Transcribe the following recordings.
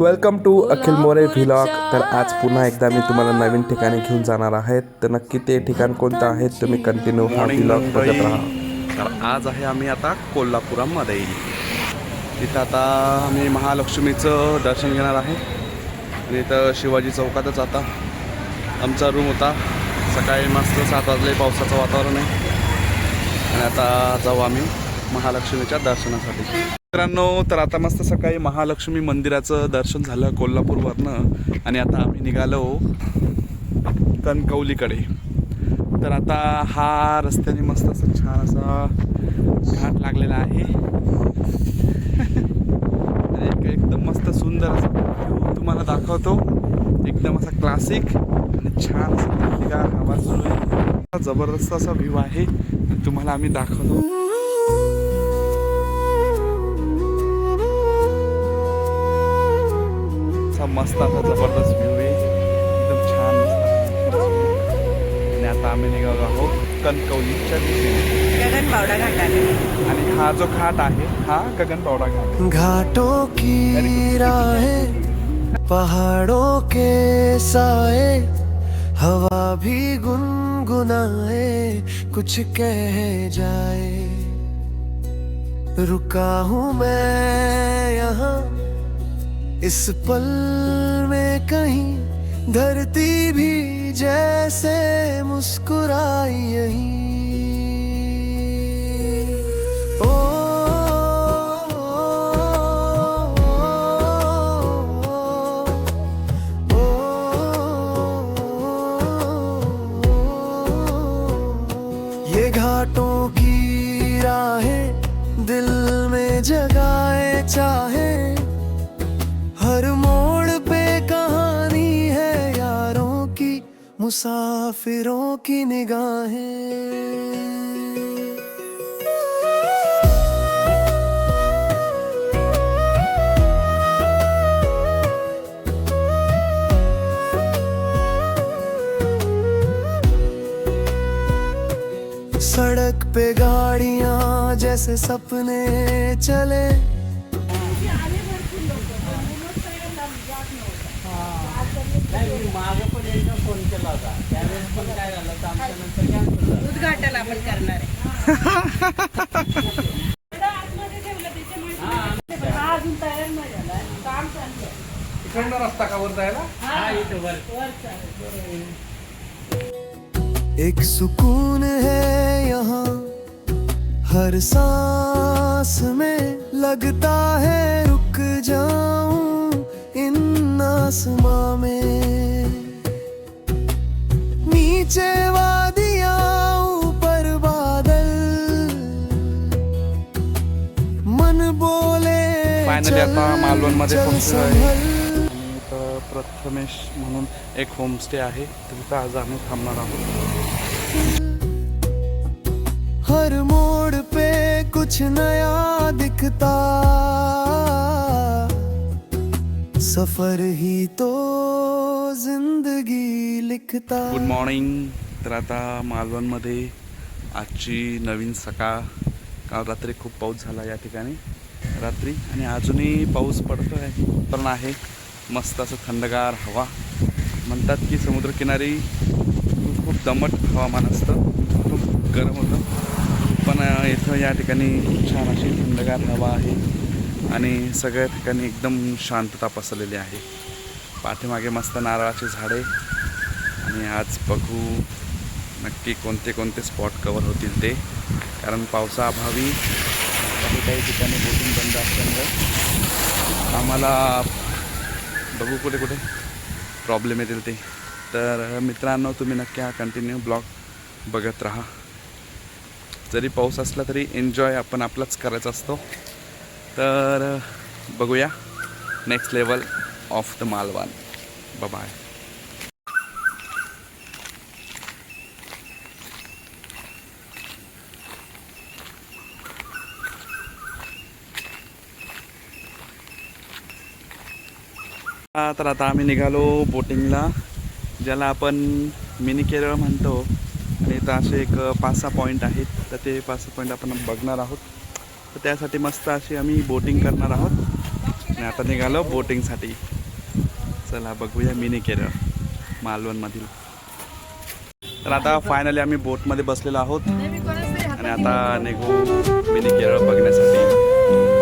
Welcome to Akhil More vlog तर आज पुन्हा एकदा मी तुम्हाला नवीन ठिकाणी घेऊन जाणार आहे. तर नक्की ते ठिकाण कोणतं आहे तुम्ही कंटिन्यू हा व्हिलॉग बघत राहा. तर आज आहे आम्ही आता कोल्हापुरामध्ये. तिथं आता आम्ही महालक्ष्मीचं दर्शन घेणार आहे. आणि इथं शिवाजी चौकातच आता आमचा रूम होता. सकाळी मस्त सात वाजले पावसाचं वातावरण आहे. आणि आता जाऊ आम्ही. महालक्ष्मीच्या दर्शनासाठी. मित्रांनो तर आता मस्त सकाळी महालक्ष्मी मंदिराचं दर्शन झालं कोल्हापूरवरनं आणि आता आम्ही निघालो कणकवलीकडे. तर आता हा रस्त्याने मस्त असं छान असा घाट लागलेला आहे. एक एकदम मस्त सुंदर असा तुम्हाला दाखवतो. एकदम असा क्लासिक आणि छान असा थंडीगार हवा सुरू आहे जबरदस्त असा व्ह्यू आहे. तुम्हाला आम्ही दाखवतो. मस्त असा जबरदस्त व्ह्यू आहे एकदम छान मस्त. आणि आता आम्ही निघालो आहोत कणकवलीच्या दिशेने. गगन बावडा घाटाने. आणि हा जो घाट आहे हा गगनबावडा घाट आहे. घाटों की राहें पहाड़ों के साए हवा भी गुनगुनाए कुछ कह जाए। रुका हूँ मैं यहाँ इस पल में कहीं धरती भी जैसे मुस्कुराई यहीं। मुसाफिरों की निगाहें। सड़क पे गाड़ियाँ जैसे सपने चले। उद्घाटन आपण करणार आहे. हा अजून तयार नाही झाला काम चाललंय इकडनं रस्ता का वर. जायला एक सुकून है यहाँ हर सांस में लगता है रुक जाऊं। इन आसमां में नीचे वादियां ऊपर बादल मन बोले Finally आता मालवणमध्ये चल पोहोचलो आहे. प्रथमेश म्हणून एक होमस्टे आहे. तिथं आज आम्ही थांबणार आहोत. हर मोड़ पे कुछ नया दिखता। सफर ही तो जिंदगी लिखता। गुड मॉर्निंग तर आता मालवणमध्ये आजची नवीन सकाळ. काल रात्री खूप पाऊस झाला या ठिकाणी. रात्री आणि अजूनही पाऊस पडतो आहे पण आहे. मस्त असं थंडगार हवा. म्हणतात की समुद्रकिनारी खूप दमट हवामान असतं. खूप गरम होतं. पण इथं या ठिकाणी छान अशी थंडगार हवा आहे. आणि सगळ्या ठिकाणी एकदम शांतता पसरलेली आहे. पाठीमागे मस्त नारळाची झाडे. आणि आज बघू नक्की कोणते कोणते स्पॉट कवर होतील ते. कारण पावसाअभावी काही काही ठिकाणी बोटिंग बंद असल्यामुळे आम्हाला बघू कुठे कुठे प्रॉब्लेम येतील ते. तर मित्रांनो तुम्ही नक्की हा कंटिन्यू ब्लॉग बघत राहा. जरी पाऊस असला तरी एन्जॉय आपण आपलाच करायचा असतो. तर बघूया. Next level of the Malvan by तर आता आम्ही निघालो बोटिंगला ज्याला आपण मिनी केरळ म्हणतो. आणि इथं असे एक पाच सहा पॉईंट आहेत. तर ते पाच सहा पॉईंट आपण बघणार आहोत. तर त्यासाठी मस्त अशी आम्ही बोटिंग करणार आहोत. आणि आता निघालो बोटिंगसाठी. चला बघूया मिनी केरळ मालवणमधील. तर आता फायनली आम्ही बोटमध्ये बसलेलो आहोत. आणि आता निघू मिनी केरळ बघण्यासाठी.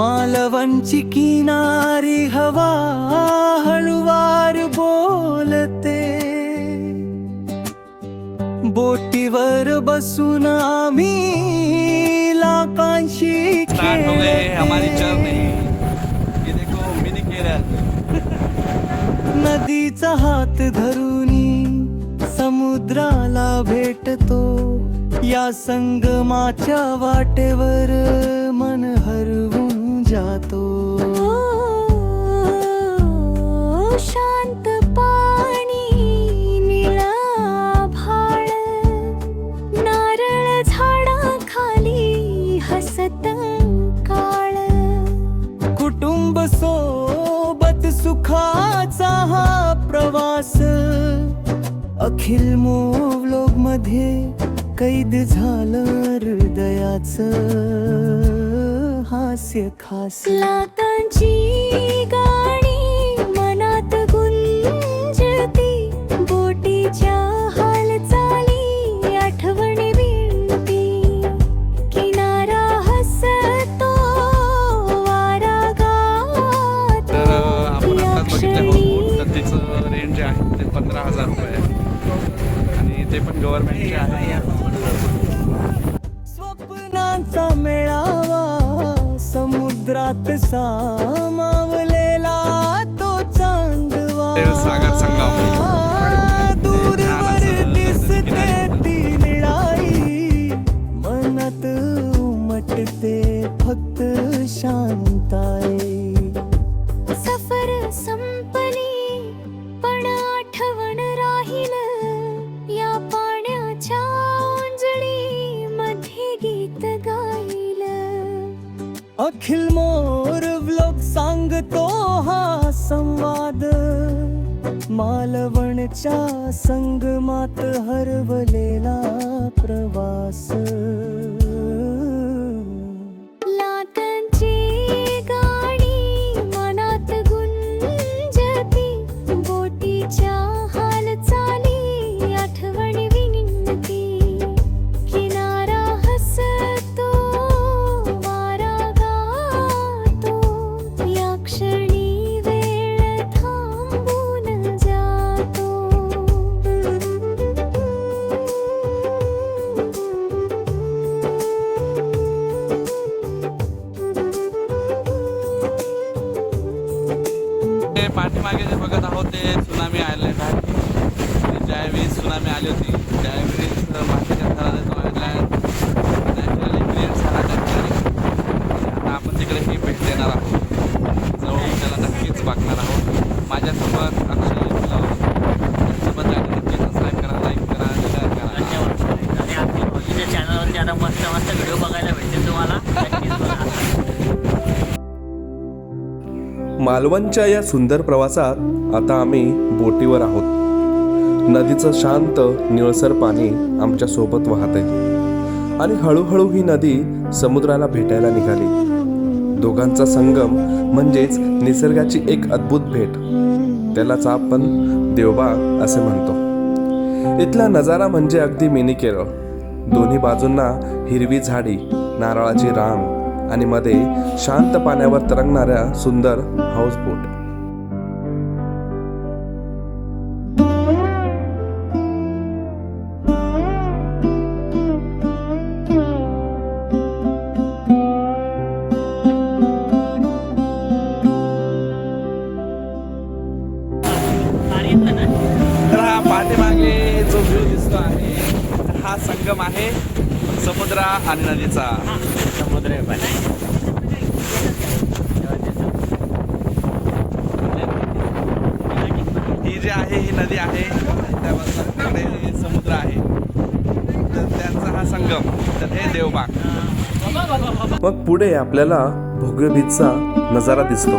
मालवणची किनारी हवा हळुवार बोलते. बोटीवर बसून आम्ही लाकांशी स्टार्ट हो गए हमारी खेळते. जर्नी ये देखो मिनी केरळ नदीचा हात धरुनी समुद्राला भेटतो. या संगमाच्या वाटेवर जातो. शांत पाणी निळा भाळ नारळ झाडाखाली हसत काळ. कुटुंब सोबत सुखाचा हा प्रवास. अखिल मोवलोगमध्ये कैद झालं हृदयाच. हास्य खास. लाटांची गाणी मनात गुंजती. बोटीच्या हालचाली आठवणी विणती किनारा हसतो वारा गातो. तर आपण आत्ताच बघितलं होत तर रेंज जे आहे ते पंधरा हजार रुपये. आहे आणि ते पण गव्हर्नमेंटचे आहे. समुद्रात सामावलेला तो चांदवा सागर संगम. दूरवर दिसते ती निळाई मनात उमटते फक्त शांताई सफर संपली अखिल मोर व्लॉग सांगतो हा संवाद. मालवणच्या संगमात हरवलेला प्रवास. पाठीमागे जे बघत आहोत ते सुनामी आयलंड आहे. आणि ज्यावेळी सुनामी आली होती त्यावेळेस मातीच्या थराचा जो आयलँड नॅचरली क्रिएट झाला त्या ठिकाणी. आता आपण तिकडे ही भेट देणार आहोत. जवळ त्याला नक्कीच बघणार आहोत. माझ्यासोबत अक्षय गुलाब त्यांच्यासोबत जायला नक्की सबस्क्राईब करा लाईक करा शेअर करा आणि आपली भगिनीच्या चॅनलवरती आता मस्त मस्त व्हिडिओ बघायला भेटतील तुम्हाला नक्कीच बघा मालवणच्या या सुंदर प्रवासात आता आम्ही बोटीवर आहोत. नदीचं शांत निळसर पाणी आमच्यासोबत आहे आणि हळूहळू ही नदी समुद्राला भेटायला निघाली. दोघांचा संगम म्हणजेच निसर्गाची एक अद्भुत भेट. त्यालाच आपण देवबा असे म्हणतो. इथला नजारा म्हणजे अगदी मिनी केरळ दोन्ही बाजूंना हिरवी झाडी नारळाची रांग आणि मध्ये शांत पाण्यावर तरंगणाऱ्या सुंदर हाऊसबोट तर हा पाठीमागे जो व्ह्यू दिसतो आहे हा संगम आहे. समुद्र आणि नदीचा. समुद्र आहे ही जी आहे ही नदी आहे त्या बाजूला तिकडे समुद्र आहे. तर त्यांचा हा संगम तर हे देवबाग. मग पुढे आपल्याला भोगवे बीचचा नजारा दिसतो.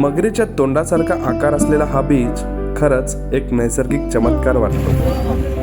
मगरीच्या तोंडासारखा आकार असलेला हा बीच खरंच एक नैसर्गिक चमत्कार वाटतो.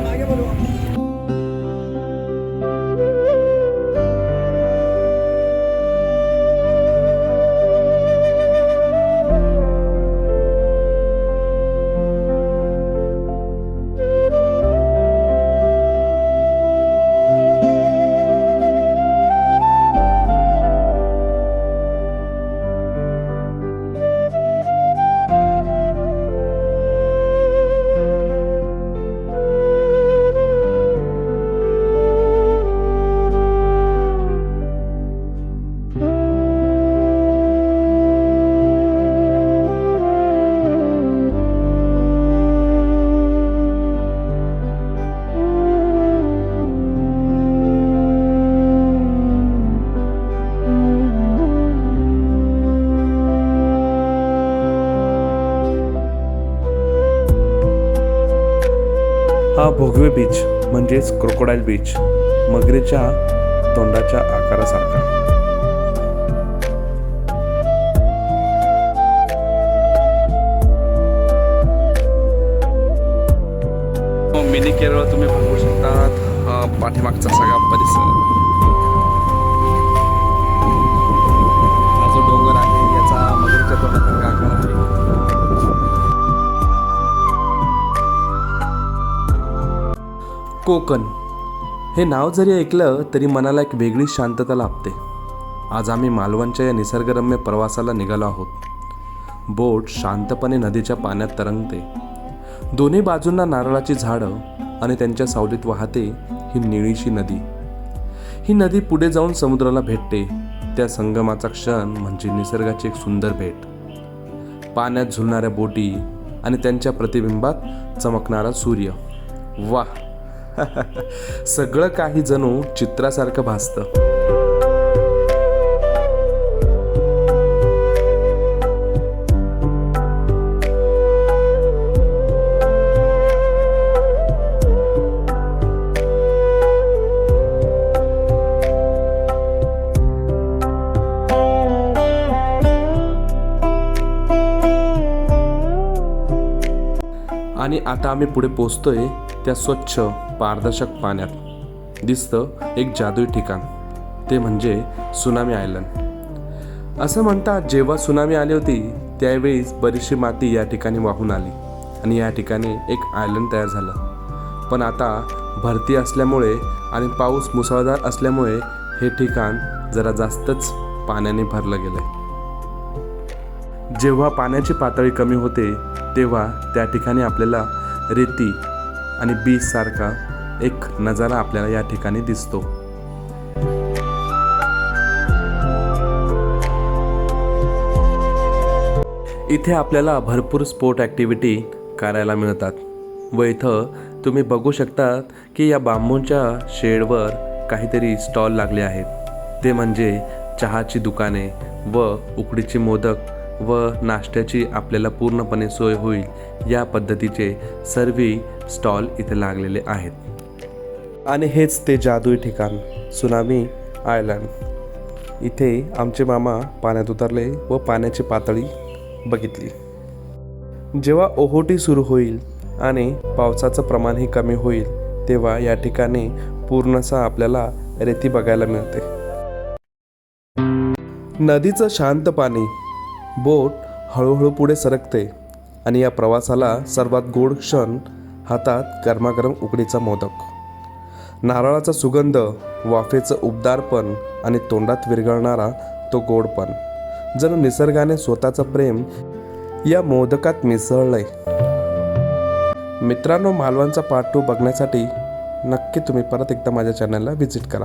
भोगवे बीच म्हणजेच क्रोकोडाईल बीच मगरीच्या तोंडाच्या आकारासारखा. मिनी केरळ तुम्ही बघू शकता पाठीमागचा सगळा परिसर. कोकण. हे नाव जरी ऐकलं तरी मनाला एक वेगळी शांतता लाभते. आज आम्ही मालवणच्या या निसर्गरम्य प्रवासाला निघालो आहोत. बोट शांतपणे नदीच्या पाण्यात तरंगते. दोन्ही बाजूंना नारळाची झाडं आणि त्यांच्या सावलीत वाहते ही निळीशी नदी. ही नदी पुढे जाऊन समुद्राला भेटते. त्या संगमाचा क्षण म्हणजे निसर्गाची एक सुंदर भेट. पाण्यात झुलणाऱ्या बोटी आणि त्यांच्या प्रतिबिंबात चमकणारा सूर्य. वाह! सगळं काही जणू चित्रासारखं भासतं. आणि आता आम्ही पुढे पोचतोय त्या स्वच्छ पारदर्शक पाण्यात दिसतं एक जादुई ठिकाण. ते म्हणजे सुनामी आयलंड. असं म्हणतात जेव्हा सुनामी आली होती त्यावेळीच बरीचशी माती या ठिकाणी वाहून आली आणि या ठिकाणी एक आयलंड तयार झालं. पण आता भरती असल्यामुळे आणि पाऊस मुसळधार असल्यामुळे हे ठिकाण जरा जास्तच पाण्याने भरलं गेलंय. जेव्हा पाण्याची पातळी कमी होते तेव्हा त्या ठिकाणी आपल्याला रेती आणि बीच सारखा एक नजारा आपल्याला या ठिकाणी दिसतो. इथे आपल्याला भरपूर स्पोर्ट ॲक्टिव्हिटी करायला मिळतात. व इथं तुम्ही बघू शकता की या बांबूच्या शेडवर काहीतरी स्टॉल लागले आहेत. ते म्हणजे चहाची दुकाने व उकडीची मोदक व नाश्त्याची आपल्याला पूर्णपणे सोय होईल या पद्धतीचे सर्व स्टॉल इथे लागलेले आहेत. आणि हेच ते जादुई ठिकाण सुनामी आयलंड. इथे आमचे मामा पाण्यात उतरले व पाण्याची पातळी बघितली. जेव्हा ओहोटी सुरू होईल आणि पावसाचं प्रमाणही कमी होईल तेव्हा या ठिकाणी पूर्णसा आपल्याला रेती बघायला मिळते. नदीचं शांत पाणी बोट हळूहळू पुढे सरकते आणि या प्रवासाला सर्वात गोड क्षण हातात गरमागरम उकडीचा मोदक. नारळाचा सुगंध वाफेचं उबदारपण आणि तोंडात विरघळणारा तो गोडपण. जणू निसर्गाने स्वतःचं प्रेम या मोदकात मिसळलंय. मित्रांनो मालवणचा पार्ट टू बघण्यासाठी नक्की तुम्ही परत एकदा माझ्या चॅनलला व्हिजिट करा.